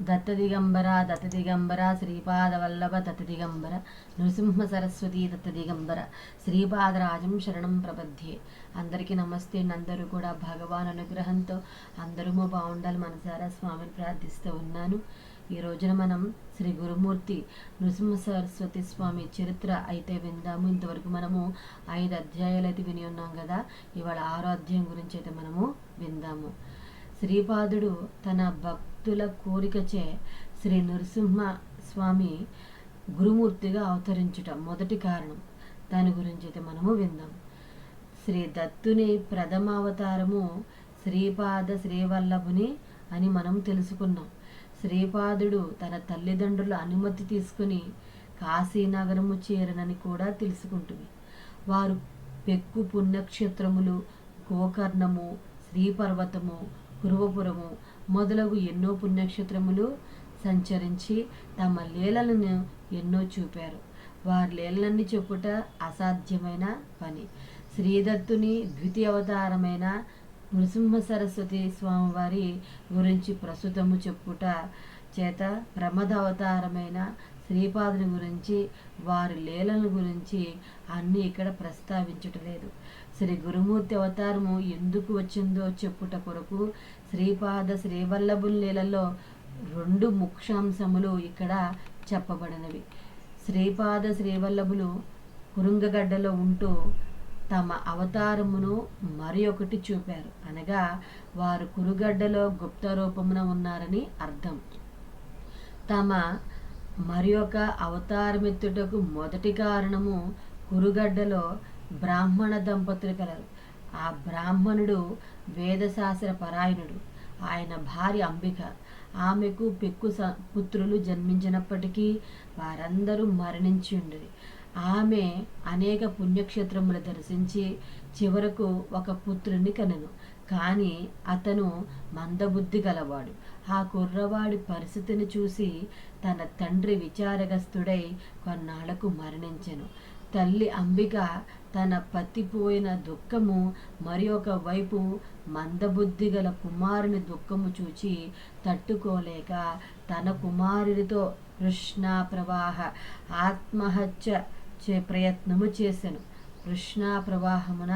దత్తదిగంబర దత్తదిగంబర శ్రీపాదవల్లభ దత్తదిగంబర నృసింహ సరస్వతి దత్తదిగంబర శ్రీపాదరాజం శరణం ప్రబద్ధే అందరికీ నమస్తే అందరూ కూడా భగవాన్ అనుగ్రహంతో అందరూ బాగుండాలి మనసారా స్వామిని ప్రార్థిస్తూ ఉన్నాను. ఈ రోజున మనం శ్రీ గురుమూర్తి నృసింహ సరస్వతి స్వామి చరిత్ర అయితే విందాము. ఇంతవరకు మనము ఐదు అధ్యాయాలు అయితే విని ఉన్నాం కదా ఇవాళ ఆరో అధ్యాయం గురించి అయితే మనము విందాము. శ్రీపాదుడు తన భక్తుల కోరికచే శ్రీ నరసింహ స్వామి గురుమూర్తిగా అవతరించుట మొదటి కారణం. దాని గురించి అయితే మనము విందాం. శ్రీ దత్తుని ప్రథమ అవతారము శ్రీపాద శ్రీవల్లభుని అని మనం తెలుసుకున్నాం. శ్రీపాదుడు తన తల్లిదండ్రుల అనుమతి తీసుకుని కాశీనగరము చేరనని కూడా తెలుసుకుంటుంది. వారు పెక్కు పుణ్యక్షేత్రములు గోకర్ణము శ్రీపర్వతము కురువపురము మొదలగు ఎన్నో పుణ్యక్షేత్రములు సంచరించి తమ లీలలను ఎన్నో చూపారు. వారి లీలలన్నీ చెప్పుట అసాధ్యమైన పని. శ్రీదత్తుని ద్వితీయ అవతారమైన నృసింహ సరస్వతి స్వామివారి గురించి ప్రస్తుతము చెప్పుట చేత ప్రమద అవతారమైన శ్రీపాదుని గురించి వారి లీలల గురించి అన్నీ ఇక్కడ ప్రస్తావించటలేదు శ్రీ గురుమూర్తి అవతారము ఎందుకు వచ్చిందో చెప్పుట కొరకు శ్రీపాద శ్రీవల్లభుల నీళ్ళలో రెండు ముఖ్యాంశములు ఇక్కడ చెప్పబడినవి. శ్రీపాద శ్రీవల్లభులు కురుంగగడ్డలో ఉంటూ తమ అవతారమును మరి ఒకటి చూపారు. అనగా వారు కురుగడ్డలో గుప్త రూపమున ఉన్నారని అర్థం. తమ మరి ఒక అవతారమెత్తుటకు మొదటి కారణము కురుగడ్డలో బ్రాహ్మణ దంపతులు కలరు ఆ బ్రాహ్మణుడు వేదశాస్త్ర పరాయణుడు. ఆయన భార్య అంబిక. ఆమెకు పెక్కు స- పుత్రులు జన్మించినప్పటికీ వారందరూ మరణించి ఉండేది ఆమె అనేక పుణ్యక్షేత్రములు దర్శించి చివరకు ఒక పుత్రుని కనెను. కానీ అతను మందబుద్ధి గలవాడు. ఆ కుర్రవాడి పరిస్థితిని చూసి తన తండ్రి విచారగస్తుడై కొన్నాళ్ళకు మరణించెను. తల్లి అంబిక తన పతిపోయిన దుఃఖము మరి ఒక వైపు మందబుద్ధి గల కుమారుని దుఃఖము చూచి తట్టుకోలేక తన కుమారుడితో కృష్ణా ప్రవాహ ఆత్మహత్య చే ప్రయత్నము చేశాను కృష్ణా ప్రవాహమున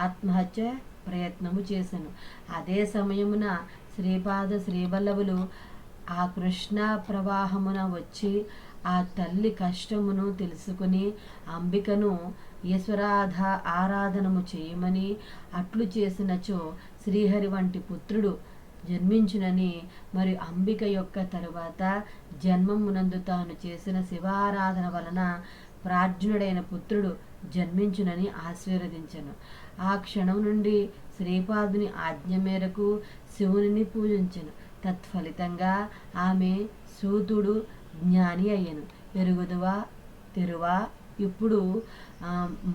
ఆత్మహత్య ప్రయత్నము చేశాను అదే సమయమున శ్రీపాద శ్రీవల్లభులు ఆ కృష్ణ ప్రవాహమున వచ్చి ఆ తల్లి కష్టమును తెలుసుకుని అంబికను ఈశ్వరాధ ఆరాధనము చేయమని అట్లు చేసినచో శ్రీహరి వంటి పుత్రుడు జన్మించునని మరి అంబిక యొక్క తరువాత జన్మమునందు తాను చేసిన శివారాధన వలన ప్రార్జునుడైన పుత్రుడు జన్మించునని ఆశీర్వదించను. ఆ క్షణం నుండి శ్రీపాదుని ఆజ్ఞ మేరకు శివుని పూజించను. తత్ఫలితంగా ఆమె సూతుడు జ్ఞాని అయ్యను. ఎరుగుదువా తెరువా ఇప్పుడు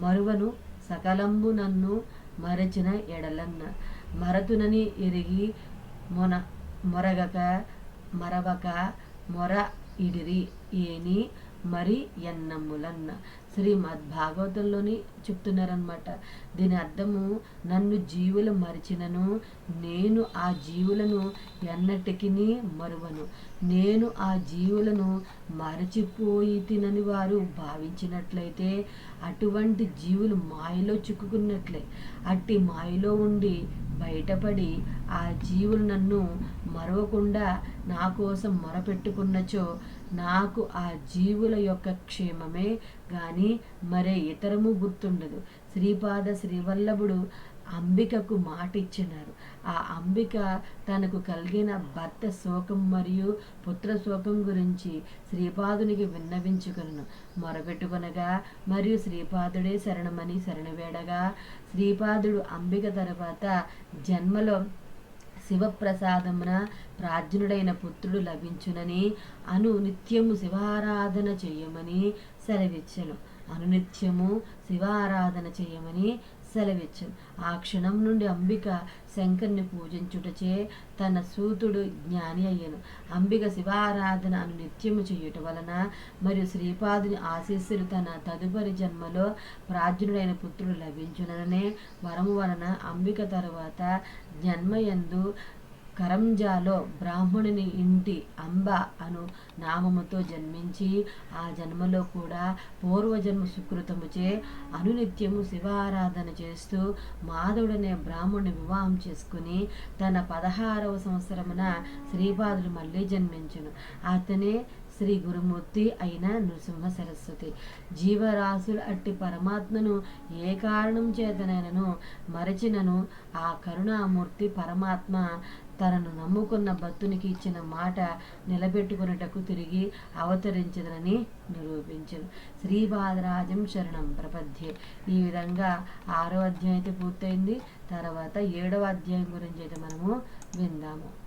మరువను సకలంబు నన్ను మరచిన ఎడలన్న. మరతునని ఎరిగి మొన మొరగక మరవక మొర ఇడిరి ఏని మరి ఎన్నమ్ములన్న. శ్రీమద్భాగవతంలోని చెప్తున్నారనమాట దీని అర్థము నన్ను జీవులు మరిచినను నేను ఆ జీవులను ఎన్నటికి మరువను. నేను ఆ జీవులను మరచిపోయి తినని వారు భావించినట్లయితే అటువంటి జీవులు మాయలో చిక్కుకున్నట్లే. అట్టి మాయలో ఉండి బయటపడి ఆ జీవులు నన్ను మరవకుండా నా కోసం మొరపెట్టుకున్నచో నాకు ఆ జీవుల యొక్క క్షేమమే కానీ మరే ఇతరము గుర్తుండదు. శ్రీపాద శ్రీవల్లభుడు అంబికకు మాట ఇచ్చినారు ఆ అంబిక తనకు కలిగిన భర్త శోకం మరియు పుత్ర శోకం గురించి శ్రీపాదునికి విన్నవించుకును మొరపెట్టుకునగా మరియు శ్రీపాదుడే శరణమని శరణవేడగా శ్రీపాదుడు అంబిక తర్వాత జన్మలో శివప్రసాదమున ప్రాజ్ఞుడైన పుత్రుడు లభించునని అను నిత్యము శివారాధన చేయమని సెలవిచ్చను. అనునిత్యము శివారాధన చేయమని సెలవిచ్చింది. ఆ క్షణం నుండి అంబిక శంకర్ని పూజించుటచే తన సూతుడు జ్ఞాని అయ్యను. అంబిక శివారాధన అను నిత్యము చేయుట వలన మరియు శ్రీపాదుని ఆశీస్సులు తన తదుపరి జన్మలో ప్రాజ్ఞుడైన పుత్రుడు లభించుననే వరము వలన అంబిక తరువాత జన్మయందు కరంజాలో బ్రాహ్మణుని ఇంటి అంబ అను నామముతో జన్మించి ఆ జన్మలో కూడా పూర్వజన్మ సుకృతముచే అనునిత్యము శివారాధన చేస్తూ మాధవుడనే బ్రాహ్మణుని వివాహం చేసుకుని తన పదహారవ సంవత్సరమున శ్రీపాదుడు మళ్ళీ జన్మించును. అతనే శ్రీ గురుమూర్తి అయిన నృసింహ సరస్వతి. జీవరాశులు అట్టి పరమాత్మను ఏ కారణం చేతనైనను మరచినను ఆ కరుణామూర్తి పరమాత్మ తనను నమ్ముకున్న భక్తునికి ఇచ్చిన మాట నిలబెట్టుకున్నటకు తిరిగి అవతరించదనని నిరూపించను. శ్రీపాదరాజం శరణం ప్రపద్యే. ఈ విధంగా ఆరో అధ్యాయం అయితే పూర్తయింది. తర్వాత ఏడవ అధ్యాయం గురించి అయితే మనము విందాము.